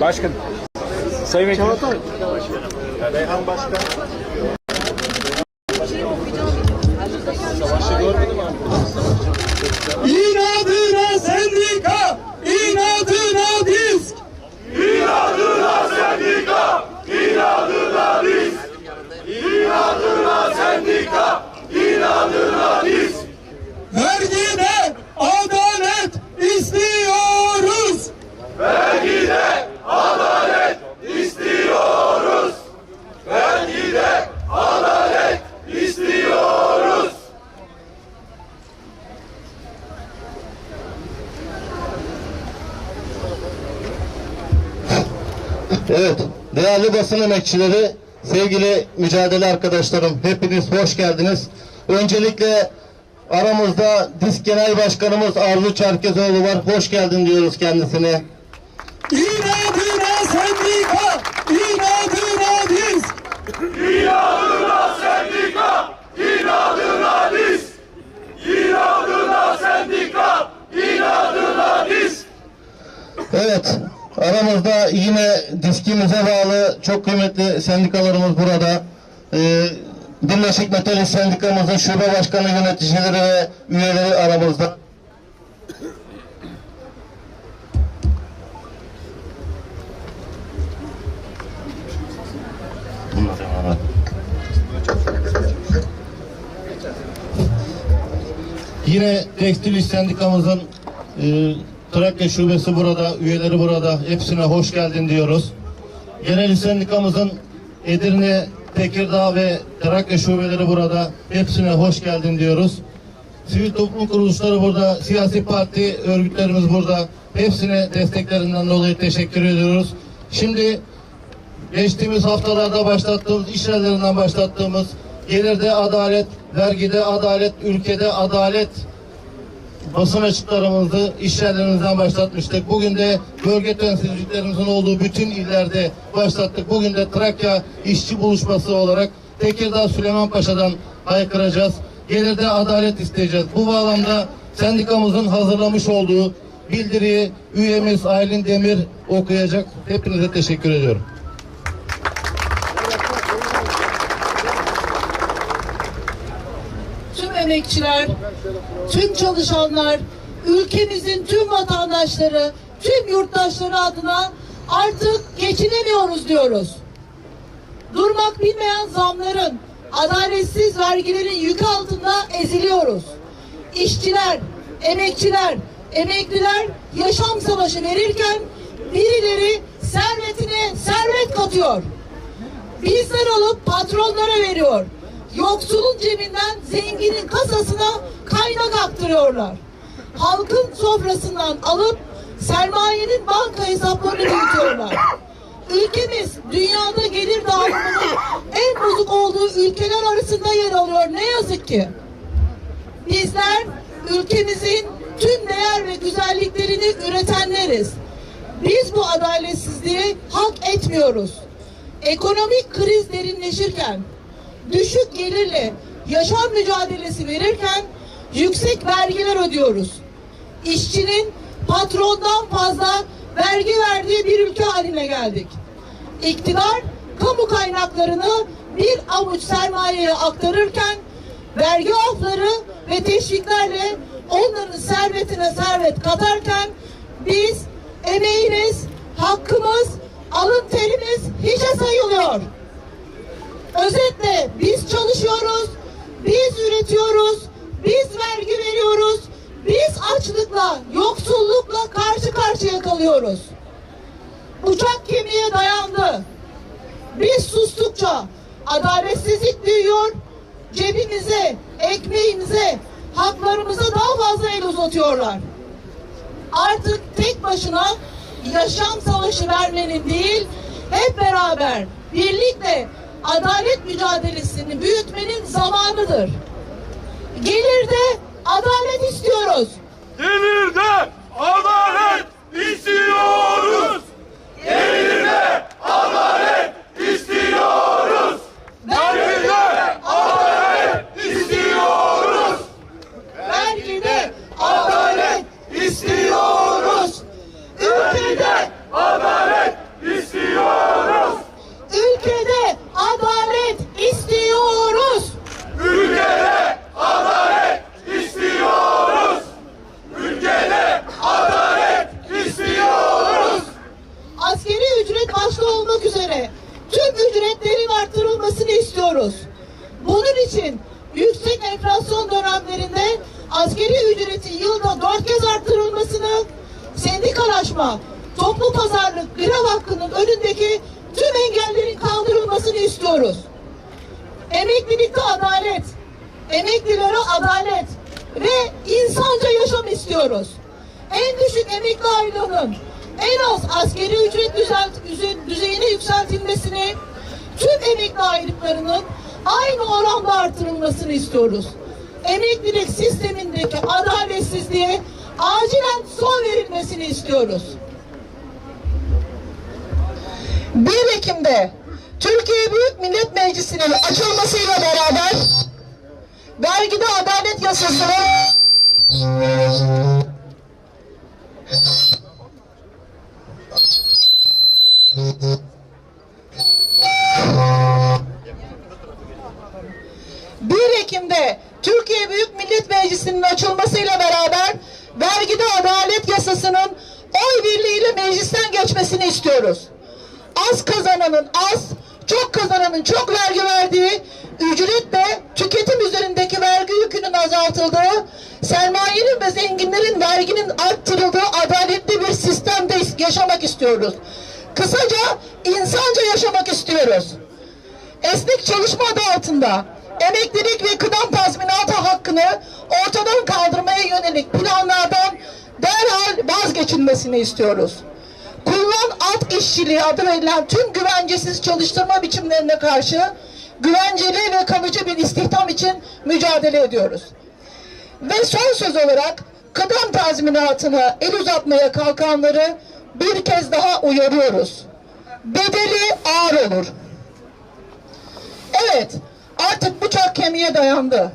Başkan. Sayın Vekilim. Reyhan Başkan. İnadına sendika, inadına disk. Vergide Evet, değerli basın emekçileri, sevgili mücadele arkadaşlarım, hepiniz hoş geldiniz. Öncelikle aramızda DİSK Genel Başkanımız Arzu Çerkezoğlu var. Hoş geldin diyoruz kendisine. İnadına sendika, inadına disk. Evet, aramızda yine diskimize bağlı çok kıymetli sendikalarımız burada. Ee, Birleşik Metalist Sendikamızın şube başkanı yöneticileri ve üyeleri aramızda. Yine Tekstil İş Sendikamızın e, Trakya Şubesi burada, üyeleri burada. Hepsine hoş geldin diyoruz. Genel Sendikamızın Edirne, Tekirdağ ve Trakya şubeleri burada. Hepsine hoş geldin diyoruz. Sivil toplum kuruluşları burada, siyasi parti örgütlerimiz burada. Hepsine desteklerinden dolayı teşekkür ediyoruz. Şimdi geçtiğimiz haftalarda başlattığımız, iş yerlerinden başlattığımız gelirde adalet, vergide adalet, ülkede adalet basın açıklarımızı iş yerlerimizden başlatmıştık. Bugün de bölge temsilcilerimizin olduğu bütün illerde başlattık. Bugün de Trakya işçi buluşması olarak Tekirdağ Süleymanpaşa'dan haykıracağız. Gelirde adalet isteyeceğiz. Bu bağlamda sendikamızın hazırlamış olduğu bildiriyi üyemiz Aylin Demir okuyacak. Hepinize teşekkür ediyorum. tüm emekçiler, tüm çalışanlar, ülkemizin tüm vatandaşları, tüm yurttaşları adına artık geçinemiyoruz diyoruz. Durmak bilmeyen zamların, adaletsiz vergilerin yükü altında eziliyoruz. İşçiler, emekçiler, emekliler yaşam savaşı verirken birileri servetine servet katıyor. Bizden alıp patronlara veriyor. Yoksulun cebinden zenginin kasasına kaynak aktarıyorlar. Halkın sofrasından alıp sermayenin banka hesaplarını büyütüyorlar. Ülkemiz dünyada gelir dağılımının en bozuk olduğu ülkeler arasında yer alıyor ne yazık ki. Bizler ülkemizin tüm değer ve güzelliklerini üretenleriz. Biz bu adaletsizliği hak etmiyoruz. Ekonomik kriz derinleşirken, düşük gelirle yaşam mücadelesi verirken yüksek vergiler ödüyoruz. İşçinin patrondan fazla vergi verdiği bir ülke haline geldik. İktidar kamu kaynaklarını bir avuç sermayeye aktarırken vergi afları ve teşviklerle onların servetine servet katarken biz emeğimiz, hakkımız, alın terimiz hiçe sayılıyor. Özetle biz çalışıyoruz, biz üretiyoruz, biz vergi veriyoruz, biz açlıkla, yoksullukla karşı karşıya kalıyoruz. Uçak kemiğe dayandı. Biz sustukça adaletsizlik büyüyor, cebimize, ekmeğimize, haklarımıza daha fazla el uzatıyorlar. Artık tek başına yaşam savaşı vermenin değil, hep beraber birlikte adalet mücadelesini büyütmenin zamanıdır. Gelirde adalet istiyoruz. Gelirde adalet istiyoruz. Gelirde adalet istiyoruz. Gelirde adalet istiyoruz. Vergide Adalet istiyoruz. Ülkede adalet dönemlerinde askeri ücretin yılda dört kez arttırılmasını, sendikalaşma, toplu pazarlık, grev hakkının önündeki tüm engellerin kaldırılmasını istiyoruz. Emeklilikte adalet, emeklilere adalet ve insanca yaşam istiyoruz. En düşük emekli aylığının en az askeri ücret düzelt, düze- düzeyine yükseltilmesini, tüm emekli aylıklarının aynı oranda artırılmasını istiyoruz. Emeklilik sistemindeki adaletsizliğe acilen son verilmesini istiyoruz. 1 Ekim'de Türkiye Büyük Millet Meclisi'nin açılmasıyla beraber vergide adalet yasasının ...1 Ekim'de Türkiye Büyük Millet Meclisi'nin açılmasıyla beraber... ...vergide adalet yasasının oy birliğiyle meclisten geçmesini istiyoruz az kazananın az, çok kazananın çok vergi verdiği, ücretle tüketim üzerindeki vergi yükünün azaltıldığı, sermayenin ve zenginlerin verginin arttırıldığı adaletli bir sistemde yaşamak istiyoruz. Kısaca insanca yaşamak istiyoruz. Esnek çalışma adı altında emeklilik ve kıdem tazminatı hakkını ortadan kaldırmaya yönelik planlardan derhal vazgeçilmesini istiyoruz kullan alt işçiliği adı verilen tüm güvencesiz çalıştırma biçimlerine karşı güvenceli ve kalıcı bir istihdam için mücadele ediyoruz. Ve son söz olarak kıdem tazminatına el uzatmaya kalkanları bir kez daha uyarıyoruz. Bedeli ağır olur. Evet, artık bıçak kemiğe dayandı.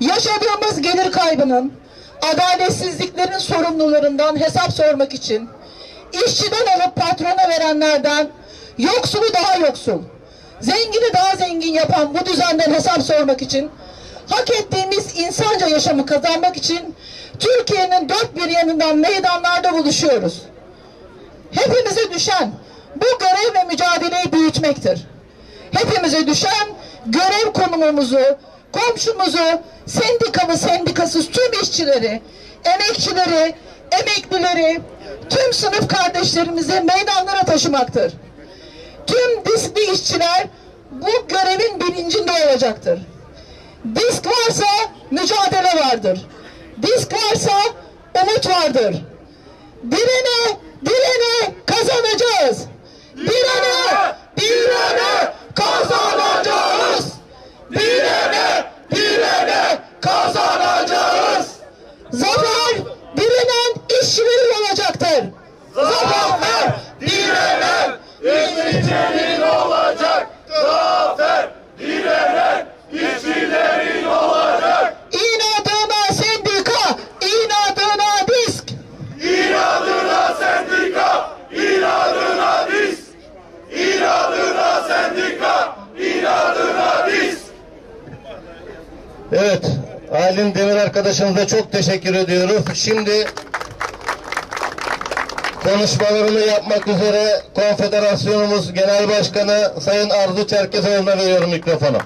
Yaşadığımız gelir kaybının, adaletsizliklerin sorumlularından hesap sormak için işçiden alıp patrona verenlerden yoksulu daha yoksul, zengini daha zengin yapan bu düzenden hesap sormak için hak ettiğimiz insanca yaşamı kazanmak için Türkiye'nin dört bir yanından meydanlarda buluşuyoruz. Hepimize düşen bu görev ve mücadeleyi büyütmektir. Hepimize düşen görev konumumuzu, komşumuzu, sendikalı sendikasız tüm işçileri, emekçileri, emeklileri, tüm sınıf kardeşlerimizi meydanlara taşımaktır. Tüm diskli işçiler bu görevin bilincinde olacaktır. Disk varsa mücadele vardır. Disk varsa umut vardır. Direne, direne kazanacağız. Direne, direne kazanacağız. Direne, direne kazanacağız. Zafer direnen işçilerin olacaktır. Zafer direnen işçilerin olacak. Zafer direnen işçilerin olacak. İnadına sendika, inadına disk. İnadına sendika, inadına biz. İnadına sendika, inadına biz. Evet, Aylin Demir arkadaşımıza çok teşekkür ediyoruz. Şimdi konuşmalarını yapmak üzere Konfederasyonumuz Genel Başkanı Sayın Arzu Çerkezoğlu'na veriyorum mikrofonu.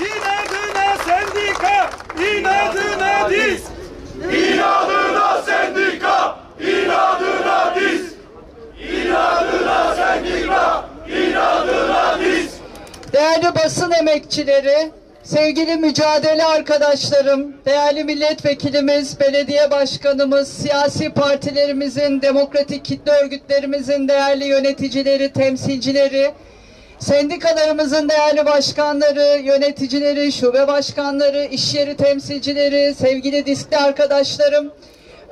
İnadına sendika, inadına diz. İnadına sendika, inadına diz. İnadına sendika, inadına diz. Değerli basın emekçileri, sevgili mücadele arkadaşlarım, değerli milletvekilimiz, belediye başkanımız, siyasi partilerimizin, demokratik kitle örgütlerimizin değerli yöneticileri, temsilcileri, sendikalarımızın değerli başkanları, yöneticileri, şube başkanları, iş yeri temsilcileri, sevgili diskli arkadaşlarım,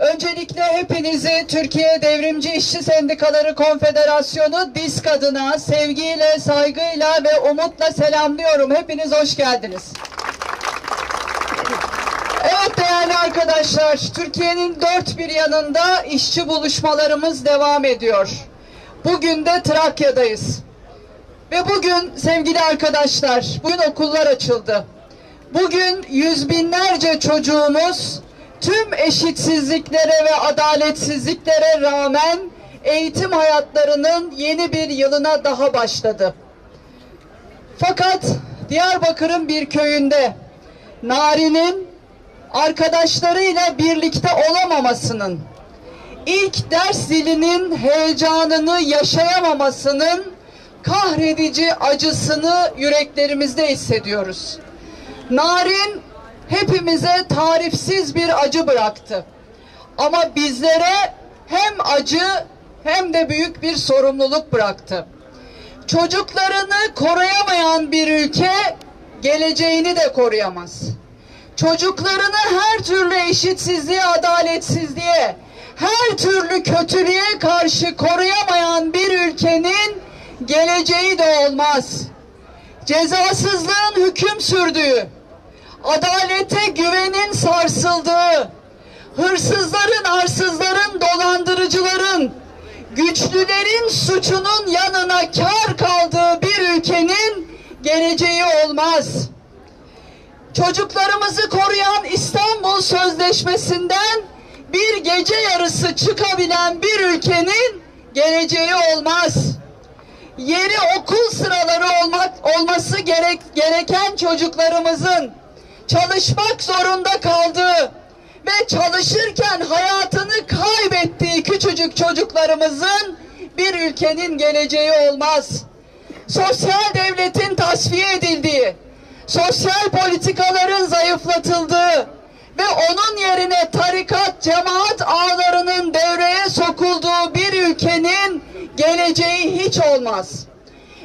Öncelikle hepinizi Türkiye Devrimci İşçi Sendikaları Konfederasyonu DİSK adına sevgiyle, saygıyla ve umutla selamlıyorum. Hepiniz hoş geldiniz. Evet değerli arkadaşlar, Türkiye'nin dört bir yanında işçi buluşmalarımız devam ediyor. Bugün de Trakya'dayız. Ve bugün sevgili arkadaşlar, bugün okullar açıldı. Bugün yüz binlerce çocuğumuz tüm eşitsizliklere ve adaletsizliklere rağmen eğitim hayatlarının yeni bir yılına daha başladı. Fakat Diyarbakır'ın bir köyünde Nari'nin arkadaşlarıyla birlikte olamamasının, ilk ders zilinin heyecanını yaşayamamasının kahredici acısını yüreklerimizde hissediyoruz. Narin hepimize tarifsiz bir acı bıraktı. Ama bizlere hem acı hem de büyük bir sorumluluk bıraktı. Çocuklarını koruyamayan bir ülke geleceğini de koruyamaz. Çocuklarını her türlü eşitsizliğe, adaletsizliğe, her türlü kötülüğe karşı koruyamayan bir ülkenin geleceği de olmaz. Cezasızlığın hüküm sürdüğü, adalete güvenin sarsıldığı, hırsızların, arsızların, dolandırıcıların, güçlülerin suçunun yanına kar kaldığı bir ülkenin geleceği olmaz. Çocuklarımızı koruyan İstanbul Sözleşmesi'nden bir gece yarısı çıkabilen bir ülkenin geleceği olmaz. Yeri okul sıraları olmak olması gerek, gereken çocuklarımızın çalışmak zorunda kaldığı ve çalışırken hayatını kaybettiği küçücük çocuklarımızın bir ülkenin geleceği olmaz. Sosyal devletin tasfiye edildiği, sosyal politikaların zayıflatıldığı ve onun yerine tarikat, cemaat ağlarının devreye sokulduğu bir ülkenin geleceği hiç olmaz.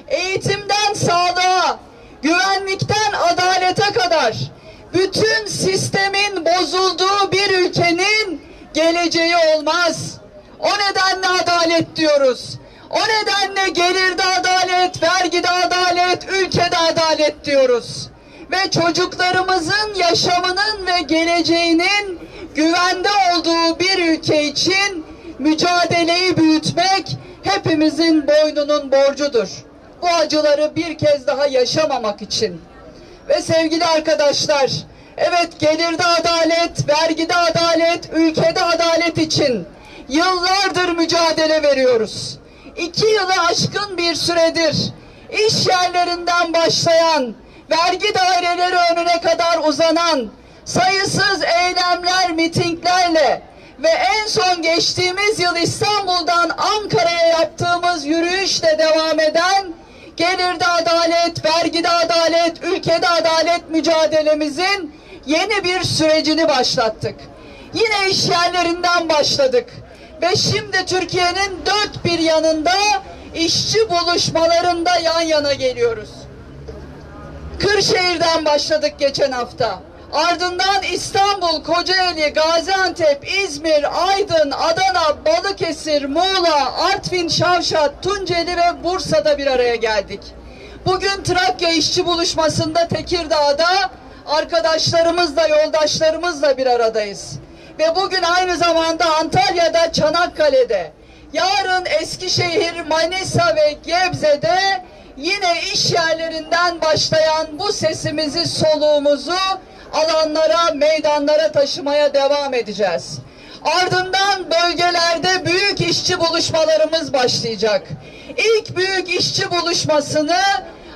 Eğitimden sağlığa, güvenlikten adalete kadar bütün sistemin bozulduğu bir ülkenin geleceği olmaz. O nedenle adalet diyoruz. O nedenle gelirde adalet, vergide adalet, ülkede adalet diyoruz. Ve çocuklarımızın yaşamının ve geleceğinin güvende olduğu bir ülke için mücadeleyi büyütmek hepimizin boynunun borcudur. Bu acıları bir kez daha yaşamamak için. Ve sevgili arkadaşlar, evet gelirde adalet, vergide adalet, ülkede adalet için yıllardır mücadele veriyoruz. İki yılı aşkın bir süredir iş yerlerinden başlayan, vergi daireleri önüne kadar uzanan sayısız eylemler, mitinglerle ve en son geçtiğimiz yıl İstanbul'dan Ankara'ya yaptığımız yürüyüşle devam eden gelirde adalet, vergide adalet, ülkede adalet mücadelemizin yeni bir sürecini başlattık. Yine iş yerlerinden başladık. Ve şimdi Türkiye'nin dört bir yanında işçi buluşmalarında yan yana geliyoruz. Kırşehir'den başladık geçen hafta. Ardından İstanbul, Kocaeli, Gaziantep, İzmir, Aydın, Adana, Balıkesir, Muğla, Artvin, Şavşat, Tunceli ve Bursa'da bir araya geldik. Bugün Trakya işçi buluşmasında Tekirdağ'da arkadaşlarımızla, yoldaşlarımızla bir aradayız. Ve bugün aynı zamanda Antalya'da, Çanakkale'de, yarın Eskişehir, Manisa ve Gebze'de yine iş yerlerinden başlayan bu sesimizi, soluğumuzu alanlara, meydanlara taşımaya devam edeceğiz. Ardından bölgelerde büyük işçi buluşmalarımız başlayacak. İlk büyük işçi buluşmasını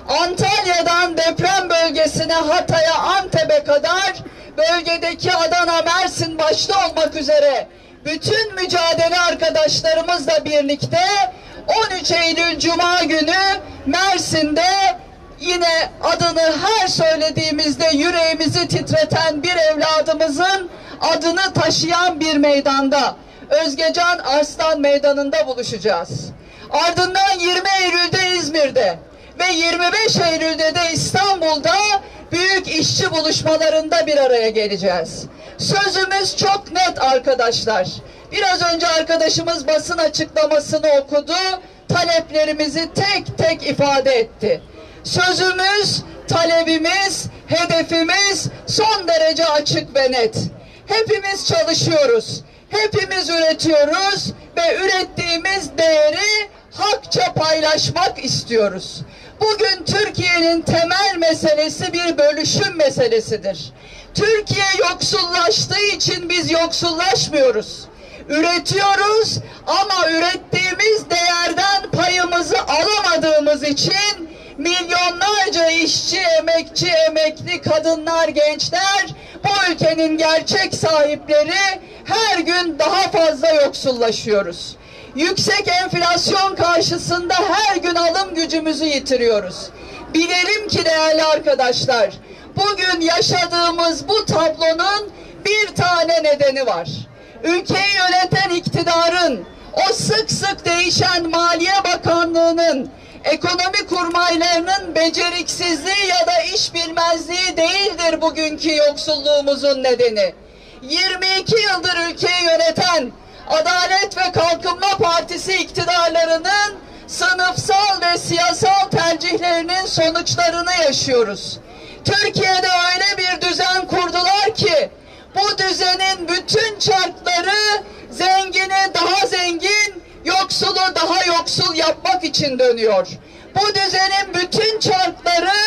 Antalya'dan deprem bölgesine, Hatay'a, Antep'e kadar bölgedeki Adana, Mersin başta olmak üzere bütün mücadele arkadaşlarımızla birlikte 13 Eylül Cuma günü Mersin'de yine adını her söylediğimizde yüreğimizi titreten bir evladımızın adını taşıyan bir meydanda Özgecan Arslan Meydanı'nda buluşacağız. Ardından 20 Eylül'de İzmir'de ve 25 Eylül'de de İstanbul'da büyük işçi buluşmalarında bir araya geleceğiz. Sözümüz çok net arkadaşlar. Biraz önce arkadaşımız basın açıklamasını okudu. Taleplerimizi tek tek ifade etti. Sözümüz, talebimiz, hedefimiz son derece açık ve net. Hepimiz çalışıyoruz. Hepimiz üretiyoruz ve ürettiğimiz değeri hakça paylaşmak istiyoruz. Bugün Türkiye'nin temel meselesi bir bölüşüm meselesidir. Türkiye yoksullaştığı için biz yoksullaşmıyoruz. Üretiyoruz ama ürettiğimiz değerden payımızı alamadığımız için milyonlarca işçi, emekçi, emekli kadınlar, gençler bu ülkenin gerçek sahipleri her gün daha fazla yoksullaşıyoruz. Yüksek enflasyon karşısında her gün alım gücümüzü yitiriyoruz. Bilelim ki değerli arkadaşlar, bugün yaşadığımız bu tablonun bir tane nedeni var. Ülkeyi yöneten iktidarın, o sık sık değişen Maliye Bakanlığı'nın, ekonomi kurmaylarının beceriksizliği ya da iş bilmezliği değildir bugünkü yoksulluğumuzun nedeni. 22 yıldır ülkeyi yöneten Adalet ve Kalkınma Partisi iktidarlarının sınıfsal ve siyasal tercihlerinin sonuçlarını yaşıyoruz. Türkiye'de öyle bir düzen kurdular ki bu düzenin bütün çarkları zengini daha zengin, yoksulu daha yoksul yapmak için dönüyor. Bu düzenin bütün çarkları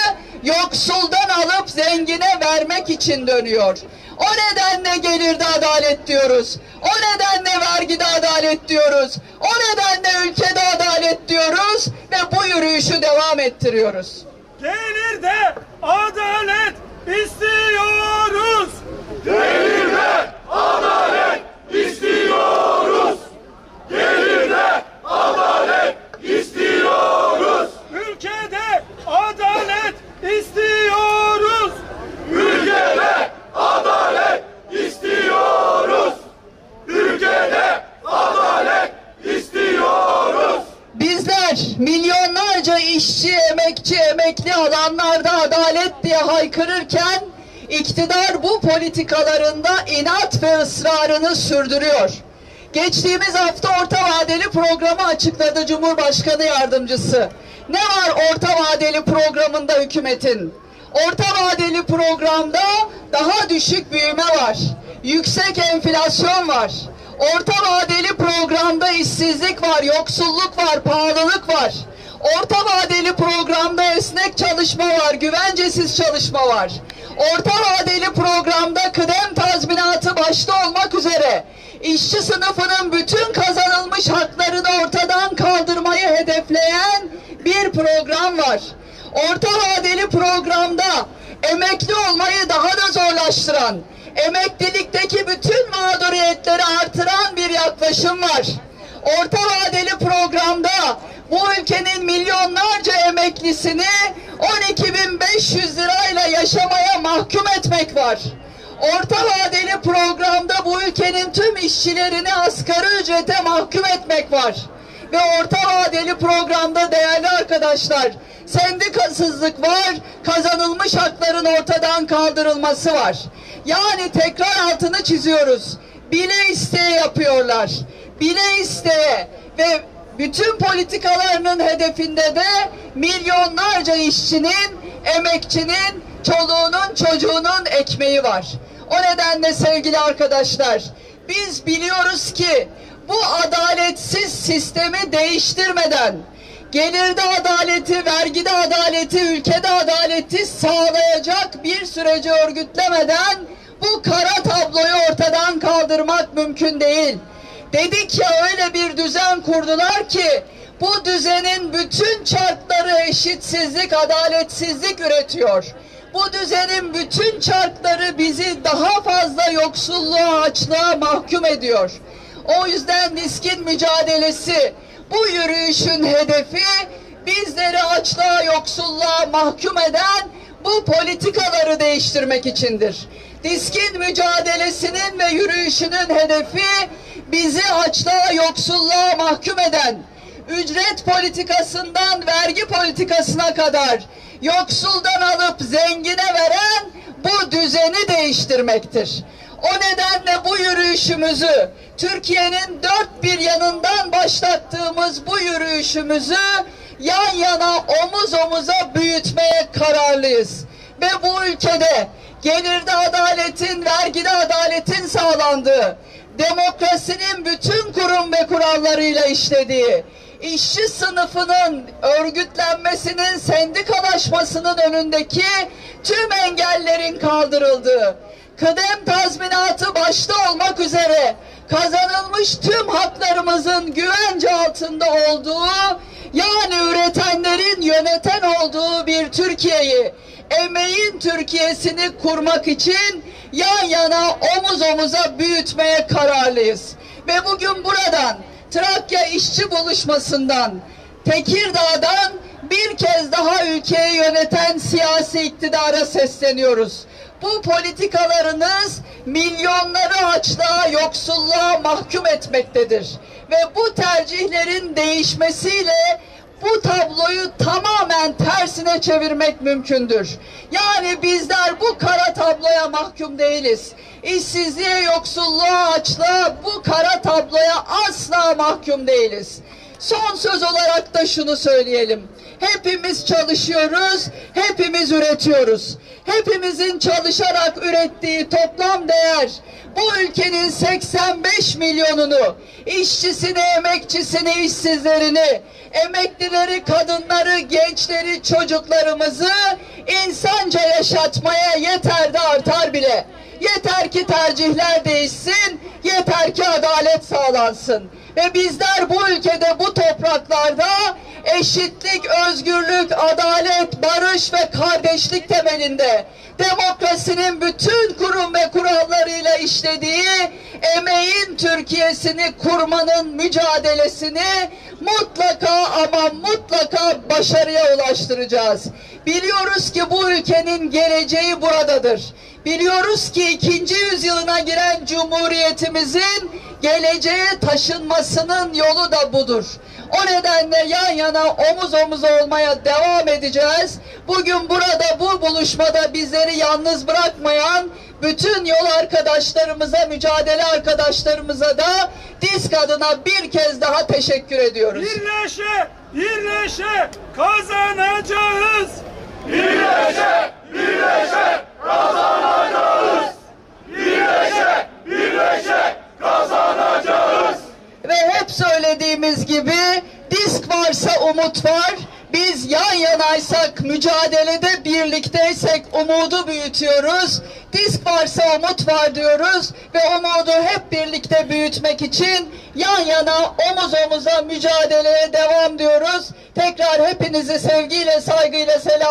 yoksuldan alıp zengine vermek için dönüyor. O nedenle gelirde adalet diyoruz. O nedenle vergide adalet diyoruz. O nedenle ülkede adalet diyoruz ve bu yürüyüşü devam ettiriyoruz. Gelirde adalet istiyoruz. Gelirde adalet istiyoruz. Gelirde adalet istiyoruz. Ülkede adalet istiyoruz. Ülkede adalet istiyoruz. Ülkede adalet istiyoruz. Bizler milyonlarca işçi, emekçi, emekli alanlarda adalet diye haykırırken iktidar bu politikalarında inat ve ısrarını sürdürüyor. Geçtiğimiz hafta orta vadeli programı açıkladı Cumhurbaşkanı Yardımcısı. Ne var orta vadeli programında hükümetin? Orta vadeli programda daha düşük büyüme var. Yüksek enflasyon var. Orta vadeli programda işsizlik var, yoksulluk var, pahalılık var. Orta vadeli programda esnek çalışma var, güvencesiz çalışma var. Orta vadeli programda kıdem tazminatı başta olmak üzere işçi sınıfının bütün kazanılmış haklarını ortadan kaldırmayı hedefleyen bir program var. Orta vadeli programda emekli olmayı daha da zorlaştıran, emeklilikteki bütün mağduriyetleri artıran bir yaklaşım var. Orta vadeli programda bu ülkenin milyonlarca emeklisini 12.500 lirayla yaşamaya mahkum etmek var. Orta vadeli programda bu ülkenin tüm işçilerini asgari ücrete mahkum etmek var. Ve orta vadeli programda değerli arkadaşlar sendikasızlık var, kazanılmış hakların ortadan kaldırılması var. Yani tekrar altını çiziyoruz. Bile isteye yapıyorlar. Bile isteye ve bütün politikalarının hedefinde de milyonlarca işçinin, emekçinin, çoluğunun, çocuğunun ekmeği var. O nedenle sevgili arkadaşlar, biz biliyoruz ki bu adaletsiz sistemi değiştirmeden, gelirde adaleti, vergide adaleti, ülkede adaleti sağlayacak bir süreci örgütlemeden bu kara tabloyu ortadan kaldırmak mümkün değil. Dedik ya öyle bir düzen kurdular ki bu düzenin bütün çarkları eşitsizlik, adaletsizlik üretiyor. Bu düzenin bütün çarkları bizi daha fazla yoksulluğa, açlığa mahkum ediyor. O yüzden diskin mücadelesi, bu yürüyüşün hedefi bizleri açlığa, yoksulluğa mahkum eden bu politikaları değiştirmek içindir. Diskin mücadelesinin ve yürüyüşünün hedefi bizi açlığa, yoksulluğa mahkum eden, ücret politikasından vergi politikasına kadar yoksuldan alıp zengine veren bu düzeni değiştirmektir. O nedenle bu yürüyüşümüzü Türkiye'nin dört bir yanından başlattığımız bu yürüyüşümüzü yan yana omuz omuza büyütmeye kararlıyız. Ve bu ülkede gelirde adaletin, vergide adaletin sağlandığı, demokrasinin bütün kurum ve kurallarıyla işlediği, işçi sınıfının örgütlenmesinin, sendikalaşmasının önündeki tüm engellerin kaldırıldığı, kıdem tazminatı başta olmak üzere kazanılmış tüm haklarımızın güvence altında olduğu, yani üretenlerin yöneten olduğu bir Türkiye'yi emeğin Türkiye'sini kurmak için yan yana omuz omuza büyütmeye kararlıyız. Ve bugün buradan Trakya İşçi Buluşması'ndan Tekirdağ'dan bir kez daha ülkeyi yöneten siyasi iktidara sesleniyoruz. Bu politikalarınız milyonları açlığa, yoksulluğa mahkum etmektedir. Ve bu tercihlerin değişmesiyle bu tabloyu tamamen tersine çevirmek mümkündür. Yani bizler bu kara tabloya mahkum değiliz. İşsizliğe, yoksulluğa, açlığa bu kara tabloya asla mahkum değiliz. Son söz olarak da şunu söyleyelim. Hepimiz çalışıyoruz, hepimiz üretiyoruz. Hepimizin çalışarak ürettiği toplam değer bu ülkenin 85 milyonunu, işçisini, emekçisini, işsizlerini, emeklileri, kadınları, gençleri, çocuklarımızı insanca yaşatmaya yeter de artar bile. Yeter ki tercihler değişsin, yeter ki adalet sağlansın. Ve bizler bu ülkede, bu topraklarda eşitlik, özgürlük, adalet, barış ve kardeşlik temelinde demokrasinin bütün kurum ve kurallarıyla işlediği emeğin Türkiye'sini kurmanın mücadelesini mutlaka ama mutlaka başarıya ulaştıracağız. Biliyoruz ki bu ülkenin geleceği buradadır. Biliyoruz ki ikinci yüzyılına giren Cumhuriyetimizin geleceğe taşınmasının yolu da budur. O nedenle yan yana omuz omuz olmaya devam edeceğiz. Bugün burada bu buluşmada bizleri yalnız bırakmayan bütün yol arkadaşlarımıza, mücadele arkadaşlarımıza da disk adına bir kez daha teşekkür ediyoruz. Birleşe, birleşe kazanacağız. Birleşe, birleşe kazanacağız. Birleşe, birleşe kazanacağız. Ve hep söylediğimiz gibi disk varsa umut var. Biz yan yanaysak, mücadelede birlikteysek umudu büyütüyoruz. Disk varsa umut var diyoruz ve umudu hep birlikte büyütmek için yan yana omuz omuza mücadeleye devam diyoruz. Tekrar hepinizi saygıyla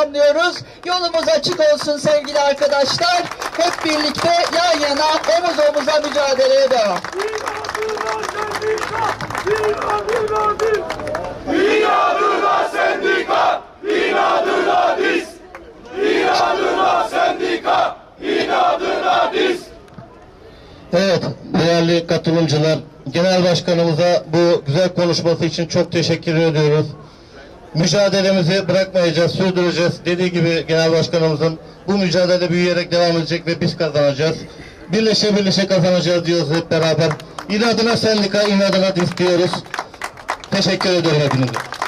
selamlıyoruz. Yolumuz açık olsun sevgili arkadaşlar. Hep birlikte yan yana omuz omuza mücadeleye devam. İnadına sendika, inadına diz. İnadına sendika, inadına diz. Evet, değerli katılımcılar, Genel Başkanımıza bu güzel konuşması için çok teşekkür ediyoruz. Mücadelemizi bırakmayacağız, sürdüreceğiz. Dediği gibi Genel Başkanımızın bu mücadele büyüyerek devam edecek ve biz kazanacağız. Birleşe birleşe kazanacağız diyoruz hep beraber. İnadına sendika, inadına diz diyoruz. Teşekkür ediyorum hepinize.